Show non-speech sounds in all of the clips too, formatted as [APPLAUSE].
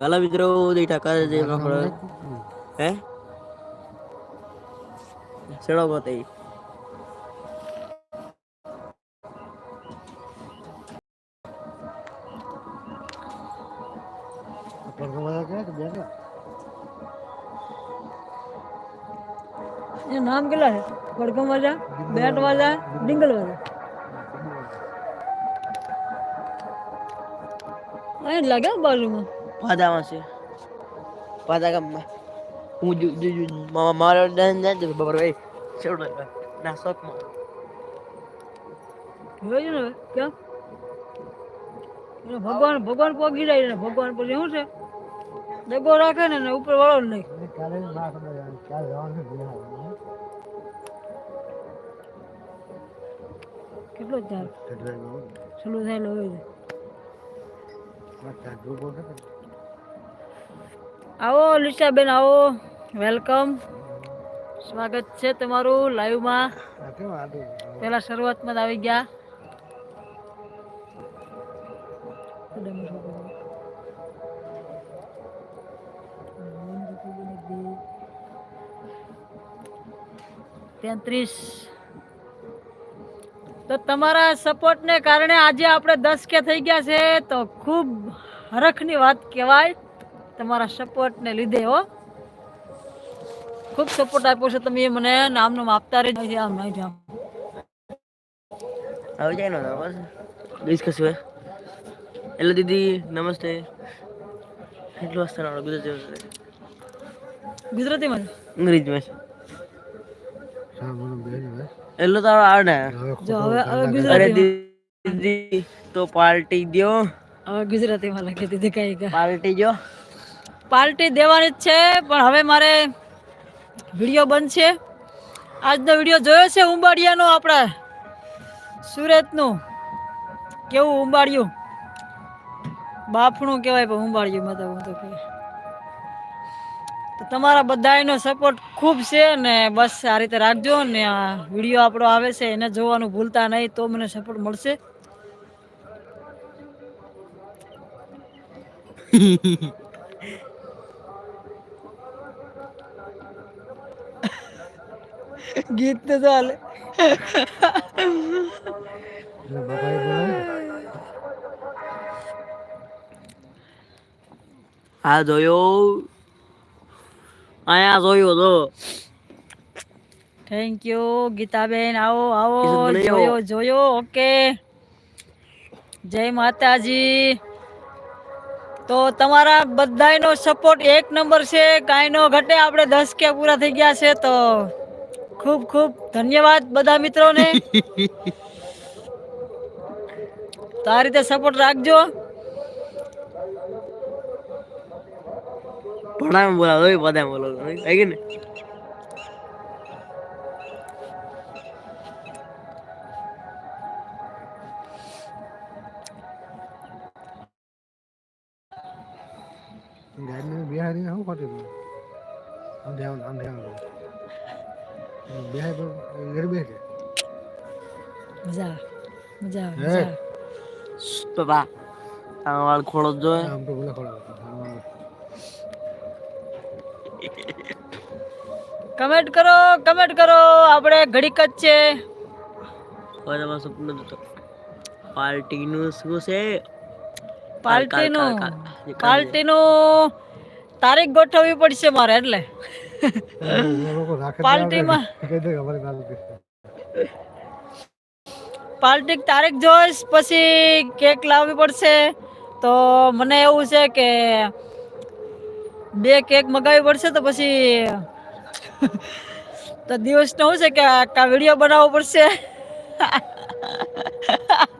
હાલો મિત્રો દેઠા કરે છે હે? સેડો બતાઈ એ નામ કેટલા છે? પડકમ વાજા? બેટ વાજા? ડિંગલ વાજા? અહીં જ લાગે હો બાજુમાં? પાદામાં છે પાદા ગામમાં હું જો જો જો મામા મારો ડન જાય બબર ભાઈ સેડો ના શોખમાં જોયું ને કેમ એને ભગવાન ભગવાન પોગી જાય ને ભગવાન પછી શું છે દગો રાખે ને ને ઉપર વાળો નહીં કેટલો ચાર સલું થાય છે. આવો લીસાબેન આવો. વેલકમ સ્વાગત છે તમારું લાઈવમાં પેલા શરૂઆતમાં જ આવી ગયા. તેત્રીસ. તો તમારા સપોર્ટને કારણે આજે આપણે દસ કે થઈ ગયા છે, તો ખૂબ હરખની વાત કહેવાય. તમારા સપોર્ટને લીધે હો. ખૂબ સપોર્ટ આપ્યો છે તમે મને નામનું આપતા રહેજો છે આમ નહીં આમ આવી જાય ને બસ. ડિસ્કસ હોય. હેલો દીદી નમસ્તે. કેટલું વાસ્તા આવડે? ગુજરાતી ગુજરાતીમાં અંગ્રેજીમાં એટલો તો આવડે જો હવે હવે અરે ગુજરાતીમાં. દીદી તો પાર્ટી દ્યો. હવે ગુજરાતીમાં લખી દીધી કઈ કે. પાર્ટી જો પાર્ટી દેવાની જ છે, પણ હવે મારે વીડિયો બંધ છે આજનો વીડિયો જોયો છે ઉંબાડિયાનો આપણે? સુરતનું. કેવું ઉંબાડિયું? બાફણું કહેવાય પણ ઉંબાડિયું મેં તો હું તો તો તમારા બધાનો સપોર્ટ ખૂબ છે ને બસ આ રીતે રાખજો ને આ વીડિયો આપણો આવે છે એને જોવાનું ભૂલતા નહીં તો મને સપોર્ટ મળશે. [LAUGHS] ગીત તો ચાલે હા જોયો અહીંયા જોયો તો થેન્ક યુ ગીતાબેન આવો આવો જોયો જોયો ઓકે જય માતાજી તો તમારા બધાનો સપોર્ટ એક નંબર છે. કાંઈ નો ઘટે. આપણે દસ કે પૂરા થઈ ગયા છે તો ખૂબ ખૂબ ધન્યવાદ બધા મિત્રોને. [LAUGHS] તો આ રીતે સપોર્ટ રાખજો. ભણાવે બોલાવો એ બધા બોલો. હે કે ને બિહારી શું ખોટી આમ ધ્યાન આમ ધ્યાન બિહાર ઘર મજા મજા મજા આવે તારો વાળ ખોળો જ આમ તો બોલે ખોડા કમેન્ટ કરો કમેન્ટ કરો આપણે ઘડીક જ છે સપનું તો પાર્ટીનું શું છે પાર્ટીનું પાર્ટીનું તારીખ ગોઠવવી પડશે મારે એટલે પાર્ટીમાં. પાર્ટી તારીખ જોઈશ પછી કેક લાવવી પડશે. તો મને એવું છે કે બે કેક મગાવવી પડશે તો પછી [LAUGHS] તો દિવસનો શું છે કે આખા વીડિયો બનાવવો પડશે. [LAUGHS]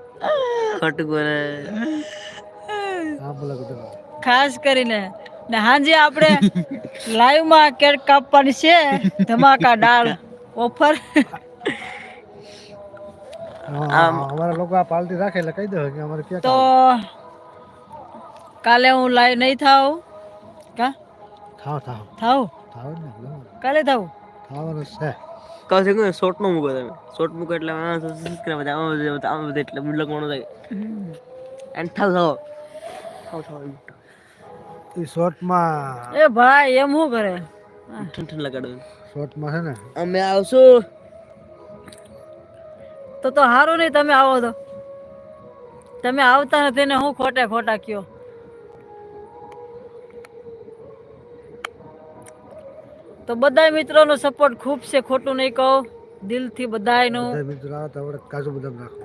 ખાસ કરીને. ને હાંજે આપણે લાઈવમાં કેક કાપવાની છે ધમાકા ડાળ ઓફર. આમ અમારા લોકો આ પાર્ટી રાખે એટલે કહી દો કે અમારે ક્યાં તો કાલે હું લાઈવ નહીં થાઉ. કા? થાવ થાવ. થાવ થાવ ને કાલે થાવ થાવનું છે. કહું છું કે શોર્ટ નો મૂકો તમે. શોર્ટ મૂકો એટલે સબસ્ક્રાઇબ આમ બધા આમ બધા એટલે બુડલક મોણો થાય. એન્ડ થાવ થાવ. થાવ થાવ એ શોર્ટમાં એ ભાઈ એમ શું કરે? ઠંડ લગાડવાનું. શોર્ટમાં છે ને? અમે આવશું. તો તો સારું નહીં તમે આવો તો. તમે આવતા નથી ને હું ખોટે ખોટા કયો. તો બધા મિત્રોનો સપોર્ટ ખૂબ છે ખોટું નહીં કહું. દિલથી બધાયનું.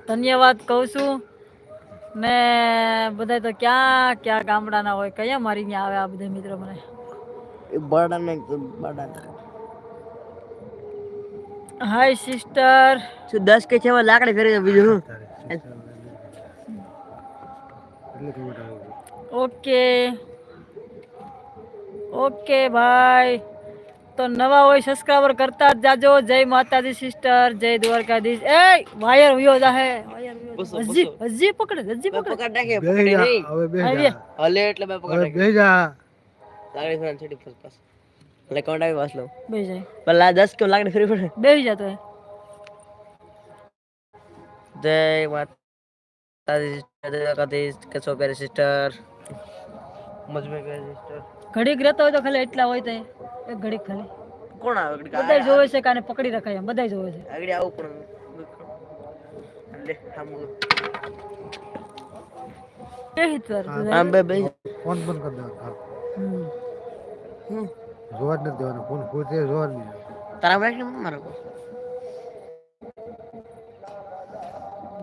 ધન્યવાદ કહું છું. ને બધા તો ક્યાં ક્યાં ગામડાના હોય કયા મારી ત્યાં આવે આ બધા મિત્રો મને? એ બરડા ને હાય સિસ્ટર શું દસ કે છે લાકડી ફેરી બીજું ઓકે ઓકે ભાઈ તો નવા હોય સબસ્ક્રાઈબર કરતા જ જાજો. જય માતાજી સિસ્ટર જય દ્વારકાધીશ. એ વાયર ઉયો જાહે. હજી હજી પકડે હજી પકડે. પકડ નાખે જા હવે બે હલે એટલે મેં પકડ બે જા. તારી ફેરી છેડી ફસ પાસ એટલે કાઉન્ટ આવી વાસ લઉં. બેહી જાય. પેલા 10 કે લાકડી ફરી પડે. બે જતો હે જય માતાજી જય દ્વારકાધીશ. કેસો પેરી સિસ્ટર ઘડીક રહેતો હોય તો ખાલી એટલા હોય તો એક ઘડીક ખાલી કોણ આવે બધાય જોવે છે કાને પકડી રખાય એમ બધા જોવે છે આગળ આવું પણ લે આમ કે જ વાર આમ બે બે ફોન બંધ કરી દેવાનો હા. હમ. હમ. જોવા જ નથી દેવાનો ફોન પોતે જોવા જ નહીં તારા માં ને મારો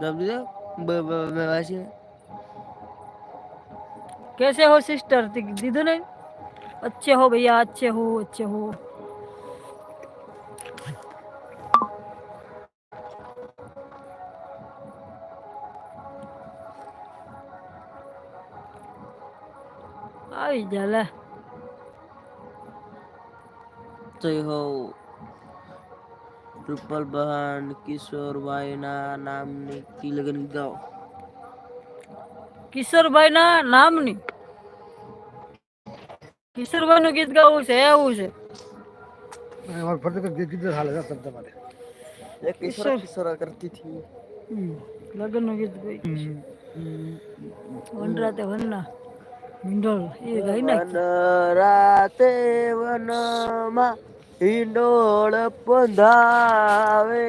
દબ દીધો બે બે બે વાસી कैसे हो सिस्टर दीदू ने अच्छे हो भैया अच्छे हो अच्छे हो આવી જા લે જય હો રૂપલ બહાન કિશોરભાઈ ના નામની કી લગન ગાઓ કિશોરભાઈ ના નામની. કિશોરભાઈ નું ગીત ગાવું છે એવું છે. અને અમારે ફરતી કઈ કીધું હાલે જા તમ તમારે. એ કિશોર કિશોર કરતી થી લગ્નનું ગીત ગાઈ વનરાતે વનના. હિંડોળ એ ગાઈ નાખી. વન રાતે વનમાં હિંડોળ બંધાવે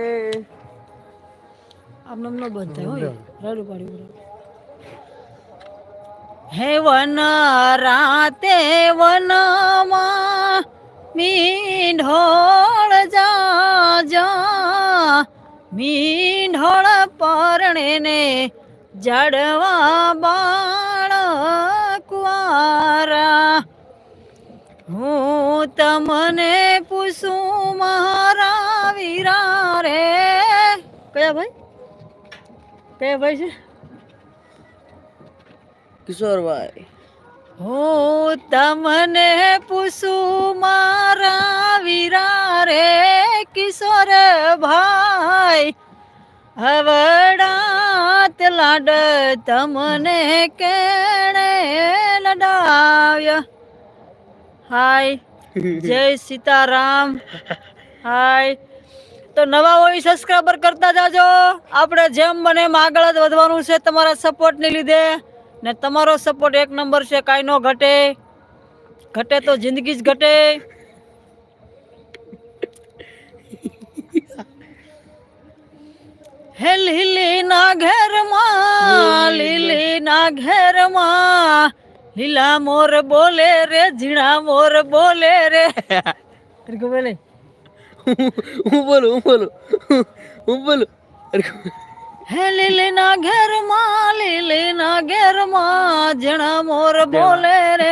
આમ નમનો ન બંધ થાય હોય. રાડું પડે હે વન રાતે વનમાં મીંઢોળ જા જા મીંઢોળ પરણે ને જડવા બાળ કુવારા. હું તમને પૂછું મારા વીરા રે કયા ભાઈ? કયા ભાઈ છે? કિશોરભાઈ હું તમને પૂછું, મારા વીરા રે કિશોર ભાઈ, હવડાત લાડ તમને કેણે લડાવ્યા? હાય, જય સીતારામ. હાય. તો નવા હોય સબસ્ક્રાઈબર કરતા જાજો. આપણે જેમ બને એમ આગળ જ વધવાનું છે તમારા સપોર્ટને લીધે. ને તમારો સપોર્ટ એક નંબર છે, કાંઈ નો ઘટે. ઘટે તો જિંદગી જ ઘટે. હે લીલી ના ઘેરમાં લીલી ના ઘેરમાં, લીલા મોર બોલે રે, ઝીણા મોર બોલે રે. બોલે હું બોલું હું બોલું હું બોલું. હે લીલીના ઘેરમાં લીલીના ઘેરમાં જણા મોર બોલે રે.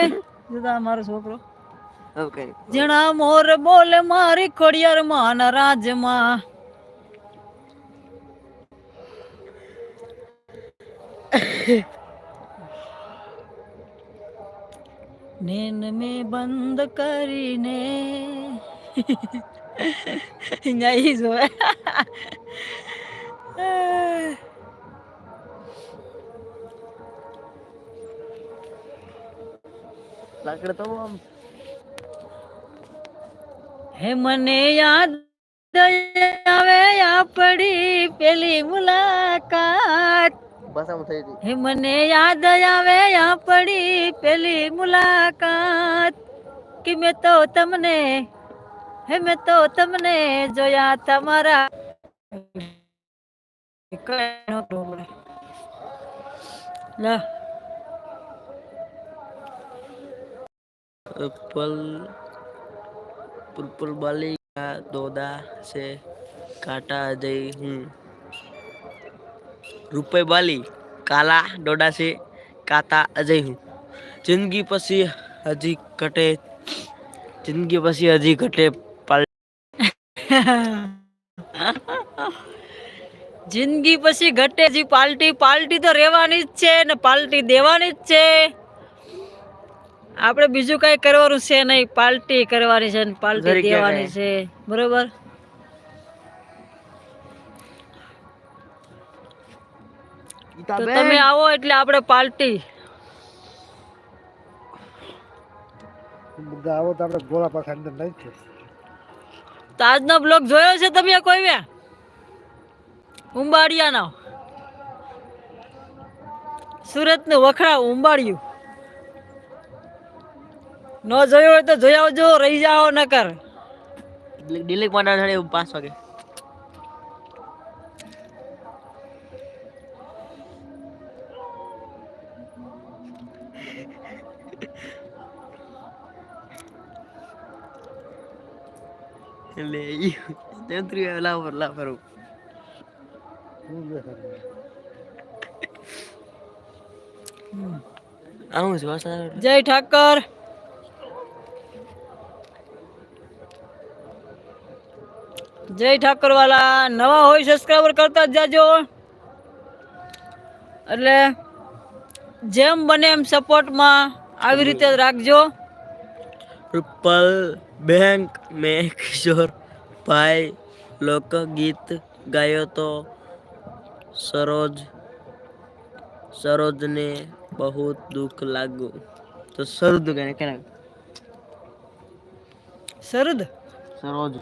જુદા મારો છોકરો. જણા મોર બોલે મારી ખોડિયાર માં રાજમાં નેન મેં બંધ કરીને [LAUGHS] અહીંયા ઈ લાકડ તો આમ. હે મને યાદ આવે આપણી પેલી મુલાકાત. ભાષામાં થઈ હતી હે મને યાદ આવે યા પડી પેલી મુલાકાત. કે મેં તો તમને હે મેં તો તમને જોયા તમારા કઈ નહોતું હમણાં. લે पल पुलपुल बाली का दौदा से काटा जई हूँ રૂપે બાલી કાલા ડોડા છે કાતા અજય હું જિંદગી પછી હજી ઘટે જિંદગી પછી હજી ઘટે પાલ [LAUGHS] જિંદગી પછી ઘટે જી પાલટી પાલટી તો રહેવાની જ છે ને પાલટી દેવાની જ છે. આપણે બીજું કઈ કરવાનું છે નહીં. પાલટી કરવાની છે ને પાલટી દેવાની છે. બરોબર? તો તમે આવો એટલે આપણે પાલટી. આવો તો આપણે ગોળા પાસે અંદર નાખીએ. તો આજનો બ્લોગ જોયો છે તમે કોઈ વે ઉંબાડિયાનો. સુરતનું વખરા ઉંબાડિયું. ન જોયો હોય તો જોઈ આવજો, રહી જાઓ નકર. ડિલીટ માટે પાંચ વાગે. એટલે તેત્રી લાવ લાવ આવું છે વરસાદ જય ઠાકર જય ઠાકર વાલા નવા હોય સબસ્ક્રાઈબર કરતા જ જાજો એટલે જેમ બને એમ સપોર્ટમાં આવી રીતે જ રાખજો. રૂપલ બેંક મેં કિશોર ભાઈ લોકગીત ગાયો તો સરોજ સરોજને બહુ દુઃખ લાગ્યું. તો સરોજ ગાને કે સરદ? સરોજ.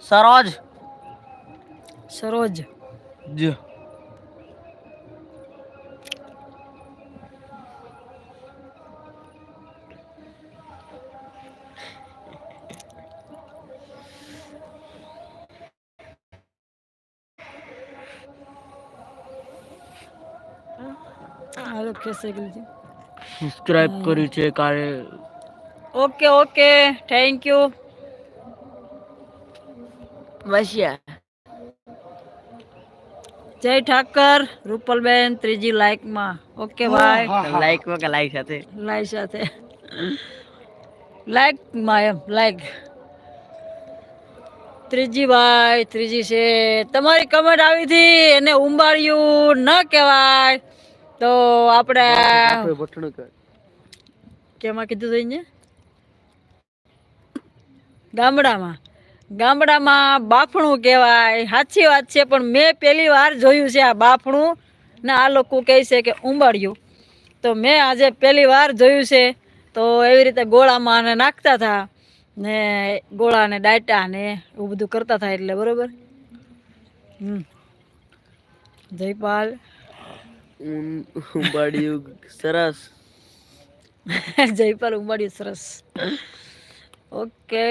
સરોજ. સરોજ. જ. હાલો ખેસાઈ ગલી સબસ્ક્રાઇબ કરી છે કાલે okay okay. Thank you Vashiya Jay Thakar Rupalben ત્રીજી લાઇકમાં ઓકે ભાઈ લાઈકમાં કે લાઈક સાથે? લાઈક સાથે. લાઈકમાં એમ લાઈક ત્રીજી ભાઈ ત્રીજી છે. તમારી કમેન્ટ આવી હતી એને ઉંબાડ્યું ન કહેવાય. તો આપણે કેમાં કીધું થઈ ને ગામડામાં. ગામડામાં બાફણું કહેવાય. સાચી વાત છે પણ મેં પહેલી વાર જોયું છે આ બાફણું. ને આ લોકો કહે છે કે ઉંબાડિયું. તો મેં આજે પહેલી વાર જોયું છે. તો એવી રીતે ગોળામાં અને નાખતા હતા. ને ગોળાને ડાયટા ને એવું બધું કરતા હતા એટલે બરોબર. હમ. જયપાલ ઉંબાડિયું સરસ. [LAUGHS] જયપાલ ઉંબાડિયું સરસ. ઓકે.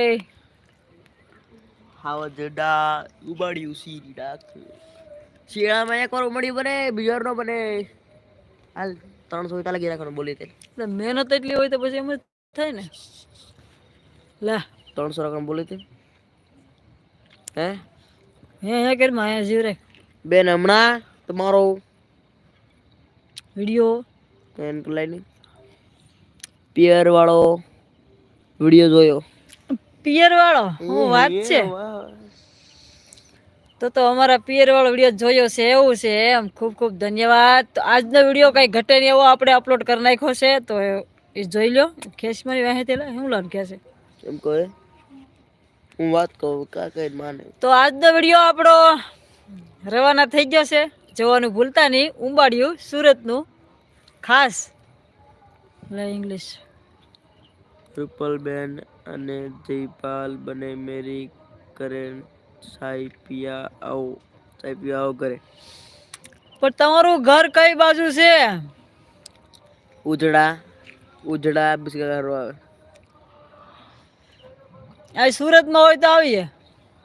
હાવ જડા ઉંબાડિયું સીરી ડાક શિયાળામાં એક વાર ઉમડિયું બને બીજો નો બને. હાલ ત્રણસો રૂપિયા લગી રાખવાનું બોલી તે. મહેનત એટલી હોય તો પછી એમ જ થાય ને. લા. ત્રણસો રકમ બોલી તે. હે? હે હે કરી માં જીવ રે બેન હમણાં તમારો વીડિયો. એન લાઈન પિયર વાળો વીડિયો જોયો. પિયર વાળો? હું વાત છે. તો તો અમારા પિયર વાળો વીડિયો જોયો છે એવું છે એમ. ખૂબ ખૂબ ધન્યવાદ. તો આજનો વીડિયો કઈ ઘટે નહીં એવો આપણે અપલોડ કરી નાખ્યો છે તો એ જોઈ લો. ખેસ મારી વાહે તેલા લાગ કે છે એમ કહે? હું વાત કહું કા કઈ માને? તો આજનો વીડિયો આપણો રવાના થઈ ગયો છે. જોવાનું ભૂલતા નહીં ઉંબાડિયું સુરતનું ખાસ. ઇંગ્લિશ રૂપલબેન અને જયપાલ બને મેરી કરે સાઈ પિયા આવો પીવા આવો કરે. પણ તમારું ઘર કઈ બાજુ છે? ઉજડા ઉજડા આવે. આ સુરતમાં હોય તો આવીએ.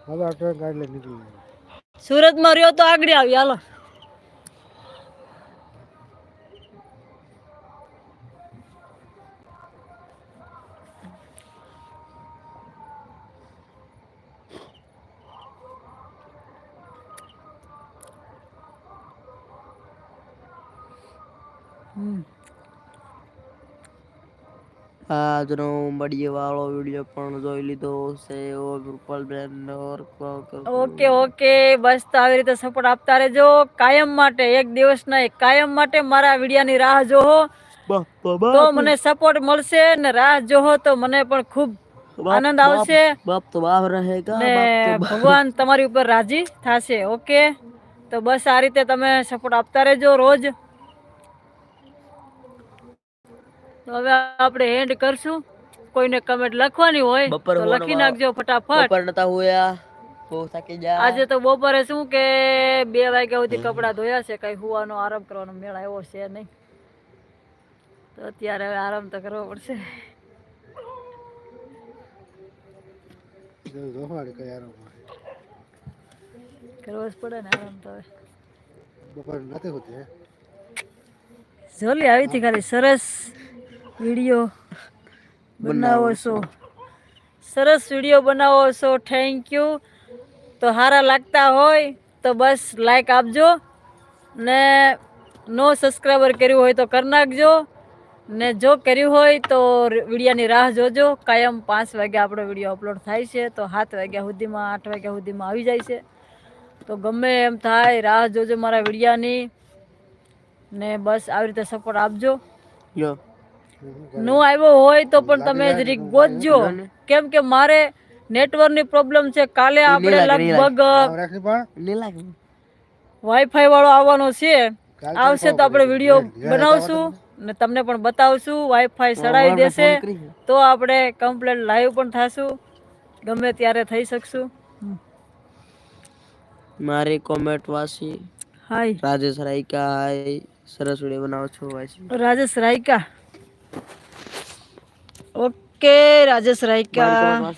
હવે આ ગાડી લઈને નીકળી. સુરતમાં રહ્યો તો આગળ આવી હાલો. આજનો મળીએ વાળો વીડિયો પણ જોઈ લીધો છે ઓ કૃપાલબેન ઓર ઓકે ઓકે બસ તો આવી રીતે સપોર્ટ આપતા રહેજો. કાયમ માટે એક દિવસ નહીં કાયમ માટે મારા વિડિયાની રાહ જોહો. તો મને સપોર્ટ મળશે ને રાહ જોહો તો મને પણ ખૂબ આનંદ આવશે. બાપ તો બાપ રહેગા ને ભગવાન તમારી ઉપર રાજી થાશે ઓકે? તો બસ આ રીતે તમે સપોર્ટ આપતા રહેજો રોજ. તો હવે આપણે એન્ડ કરશું. કોઈને કમેન્ટ લખવાની હોય તો લખી નાખજો ફટાફટ. બપોર નતા હોયા. બહુ થાકી જા આજે તો બપોરે શું કે બે વાગ્યા સુધી કપડા ધોયા છે કઈ હુવાનો આરામ કરવાનો મેળ આવ્યો છે નહીં. તો અત્યારે હવે આરામ તો કરવો પડશે. કરવો જ પડે ને આરામ તો બપોર નથી હોતી જોલી આવી હતી ખાલી સરસ. વીડિયો બનાવો. છો. સરસ વીડિયો બનાવો છો. થેન્ક યુ તો સારા લાગતા હોય તો બસ લાઈક આપજો ને નો સબસ્ક્રાઈબર કર્યું હોય તો કરી નાખજો ને જો કર્યું હોય તો વિડીયાની રાહ જોજો. કાયમ પાંચ વાગ્યા આપણો વીડિયો અપલોડ થાય છે તો સાત વાગ્યા સુધીમાં આઠ વાગ્યા સુધીમાં આવી જાય છે. તો ગમે એમ થાય રાહ જોજો મારા વિડીયાની ને બસ આવી રીતે સપોર્ટ આપજો. યો નો આવ્યો હોય તો પણ તમે જરીક ગોતજો. કેમ કે મારે નેટવર્કની પ્રોબ્લેમ છે. કાલે આપણે લગભગ વાઈફાઈ વાળો આવવાનો છે. આવશે તો આપણે વીડિયો બનાવશું ને તમને પણ બતાવશું. વાઈફાઈ સડાવી દેશે. તો આપણે કમ્પ્લેટ લાઈવ પણ થાશું. ગમે ત્યારે થઈ શકશું. મારી કોમેન્ટ વાસી. હાય રાજેશ રાયકા હાય સરસ વીડિયો બનાવો છો વાસી. રાજેશ રાયકા. ઓકે રાજેશ રાયકા.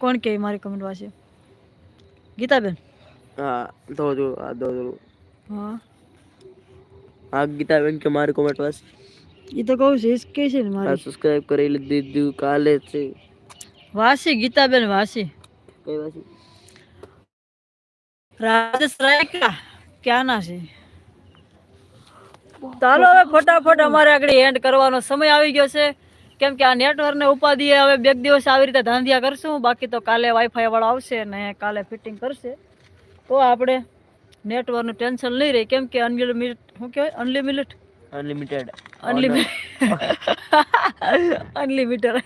કોણ કે મારી કમેન્ટ વાંચે? ગીતાબેન? હા દો જો આ દો જો. હા. આ ગીતાબેન કે મારી કોમેન્ટ વાસી એ તો કહું છે કે છે ને મારી. સબસ્ક્રાઇબ કરી દીધું કાલે છે. વાસી ગીતાબેન વાસી કઈ વાસી રાજેશ રાયકા ક્યાં ના છે? ચાલો હવે ફટાફટ અમારે આગળ એન્ડ કરવાનો સમય આવી ગયો છે. કેમ કે આ નેટવર્ક ને ઉપાધિએ હવે બે દિવસ આવી રીતે ધાંધિયા કરશું. બાકી તો કાલે વાઈફાઈ વાળો આવશે ને કાલે ફિટિંગ કરશે. તો આપણે નેટવર્કનું ટેન્શન નહીં રહે. કેમ કે અનલિમિટેડ શું કહેવાય? Unlimited unlimited unlimited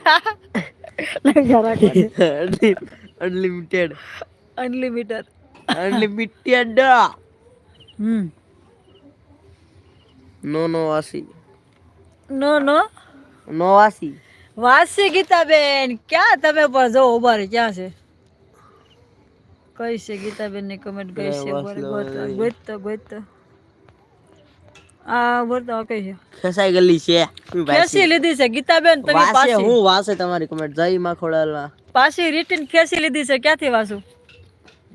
unlimited unlimited unlimited unlimited હમ. નો નો વાસી. નો નો? નો વાસી. વાસી ગીતાબેન ક્યાં તમે પણ જો ઊભા ક્યાં છે? કઈ છે ગીતાબેનની કમેન્ટ કઈ છે? ઊભા રહી, ગોતો ગોતો ગોતો આ બોલતો કઈ છે? ખેસાઈ ગલી છે. ખેસી લીધી છે ગીતાબેન તમે પાસે હું વાસે તમારી કમેન્ટ જય માં ખોડાલા પાછી રિટર્ન ખેસી લીધી છે ક્યાંથી વાસુ?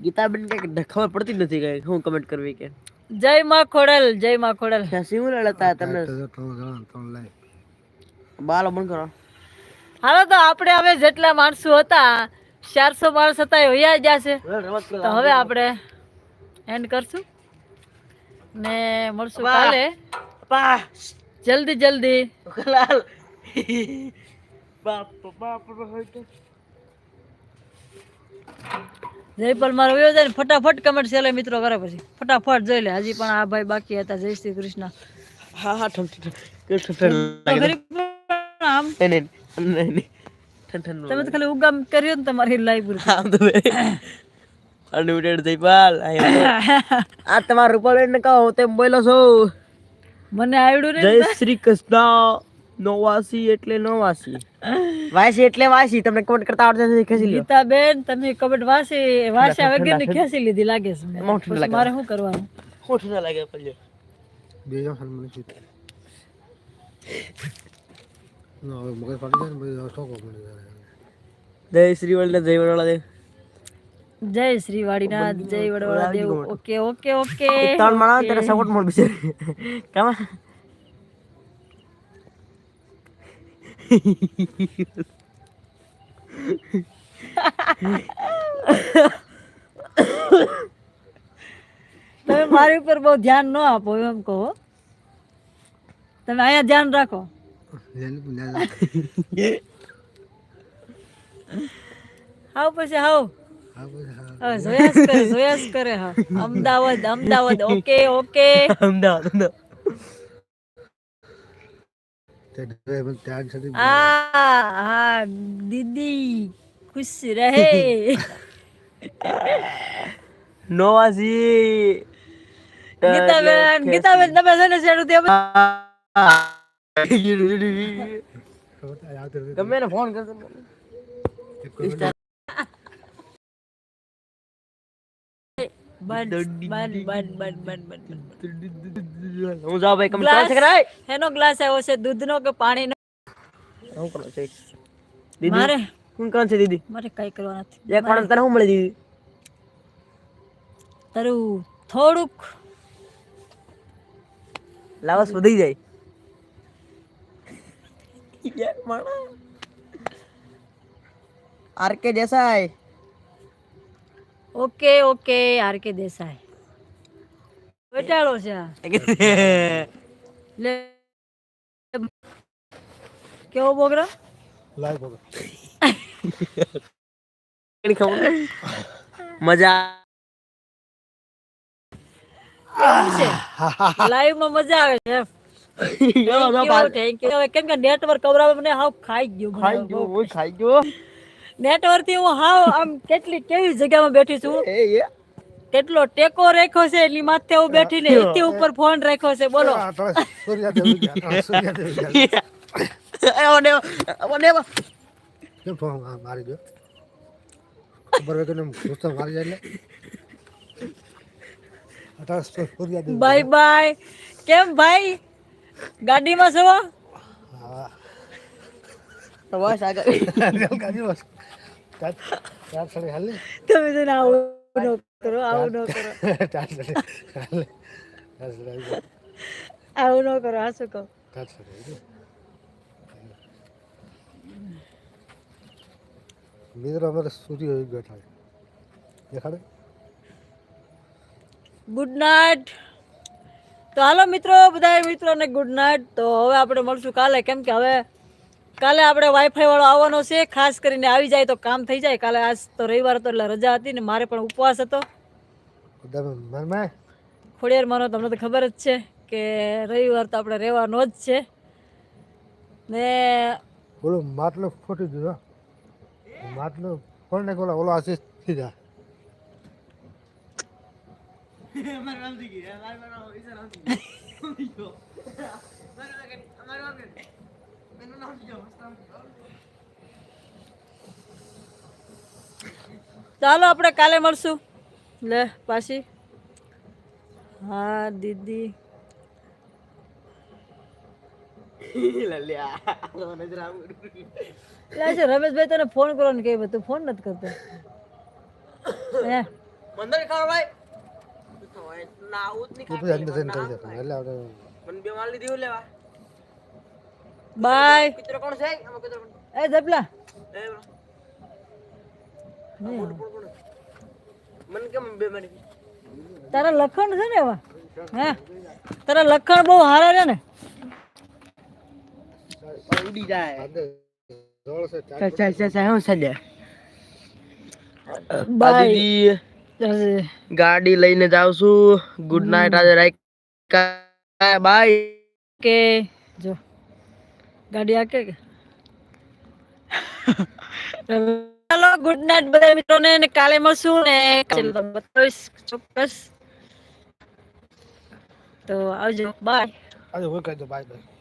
ગીતાબેન કે ખબર પડતી નથી કઈ હું કમેન્ટ કરવી કે. જય માં ખોડલ જય માં ખોડલ. હું લડતા તમને. તો બાલો બંધ કરો. હાલો તો આપણે હવે જેટલા માણસો હતા ચારસો માણસ હતા એ વયા ગયા છે. તો હવે આપણે એન્ડ કરશું. ને મળશું કાલે. જલ્દી જલ્દી. લાલ. બાપ બાપ. જયપાલ મારો વ્યવ જાય ને ફટાફટ કમેન્ટ છે મિત્રો કરે પછી. ફટાફટ જોઈ લે. હજી પણ આ ભાઈ બાકી હતા. જય શ્રી કૃષ્ણ. હા હા તમે તો ખાલી ઉગામ કર્યો ને તમારી લાઈવ અનલિમિટેડ જયપાલ આ તમારા રૂપાબેન ને કહો તેમ બોલો છો. મને આવડ્યું ને જય શ્રી કૃષ્ણ. નવાસી એટલે નવાસી. [LAUGHS] વાસી એટલે વાસી. તમને કમેન્ટ કરતા આવડતા નથી ખેંચી લ્યો. ગીતાબેન તમે કમેન્ટ વાસી વાસ્યા વગરની ખેંચી લીધી લાગે છે લાગે. મારે શું કરવાનું? હોઠ ના લાગે પડ્યો બે જણ સન્માન છે ના હવે મગજ ફાટી જાય ને શ્રી વલ્લભ જય વડોળા દેવ જય શ્રી વાડીનાથ જય Vadvala Dev okay okay okay. [LAUGHS] ત્રણ માણસ તેના સપોર્ટ મળશે કામ તમે મારી ઉપર બહુ ધ્યાન ન આપો એમ કહો. તમે અહીંયા ધ્યાન રાખો. હાવ પછી હાવ. કરે જોયાસ કરે હા. Ahmedabad Ahmedabad okay okay. Ahmedabad Ahmedabad તે ડ્રાઈવર ત્યાગ છે આ હા દીદી ખુશ રહે. [LAUGHS] નવાસી ગીતાબેન ગીતાબેન તમે છે ને શેરું તે ફોન કરતો હું જાઉં ભાઈ કમેન્ટ Glass. કરે કરાય ગ્લાસ આવ્યો છે દૂધનો કે પાણીનો? હું કરો છે. દીદી મારે? કોણ કોણ છે દીદી? મારે કઈ કરવા નથી. એક માણસ તને શું મળી દીદી? તારું થોડુંક લાવસ વધી જાય. એક માણસ. R K Desai. Okay okay R K Desai. બેટાડો છે લે કેવો પ્રોગ્રામ લાઈવ પકડ મજા લાઈવમાં મજા આવે છે કેમ કે નેટવર્ક કવરાવે મને હાવ ખાઈ ગયું. ખાઈ ગયો ખાઈ ગયો. નેટવર્કથી હું હાવ આમ કેટલી કેવી જગ્યામાં બેઠી છું. એ એ. કેટલો ટેકો રાખ્યો છે એટલી માથે હું બેઠીને. એથી ઉપર ફોન રાખ્યો છે બોલો. કેમ ફોન મારી ગયો? ખબર હોય કે ને મારી જાય એટલે બાય બાય. કેમ ભાઈ? ગાડીમાં છો? હા. બસ આગળ. [LAUGHS] હાલે તમે તો ને આવું ન કરો આવું ન કરો. હાલે આવી ન કરો શું કહું. મિત્રો અમારે સૂર્ય હોય ગયો થાય દેખાડે? ગુડ નાઇટ તો હાલો મિત્રો બધા મિત્રોને ગુડ નાઇટ તો હવે આપણે મળશું કાલે. કેમ કે હવે કાલે આપણે વાઈફાઈ વાળો આવવાનો છે. ખાસ કરીને આવી જાય તો કામ થઈ જાય. કાલે આજ તો રવિવાર હતો એટલે રજા હતી ને મારે પણ ઉપવાસ હતો. મનમાં ખોડિયાર માનો તમને તો ખબર જ છે કે રવિવાર તો આપણે રહેવાનો જ છે. ને ઓલો માટલો ફોટી દીધો. માટલો ફોન ને ઓલો ઓલો આશીષ થઈ જાય ચાલો આપણે કાલે મળશું. લે પાછી. હા દીદી. રમેશભાઈ તને ફોન કરવાનો કે તું ફોન નથી કરતો? મંદર ખાવા ભાઈ? ના આવું જ નહીં કરી એટલે આપણે મને બે માલ લીધી લેવા. બાય કુતરો કોણ છે? આમાં કુતરો કોણ? એ જપલા એ બરો. મને કેમ બે મને તારા લખણ છે ને એવા? હે? તારા લખણ બહુ સારા છે ને? ઉડી જાય. ચાલ ચાલ ચાલ હું બાય ગાડી લઈને જાઉં છું. ગુડ નાઇટ આજે રાઈટ બાય કે જો. ગાડી આકે ચાલો ગુડ નાઇટ બધા મિત્રોને ને કાલે મળશું ને બતાવીશ ચોક્કસ. તો આવજો બાય આવજો બાય બાય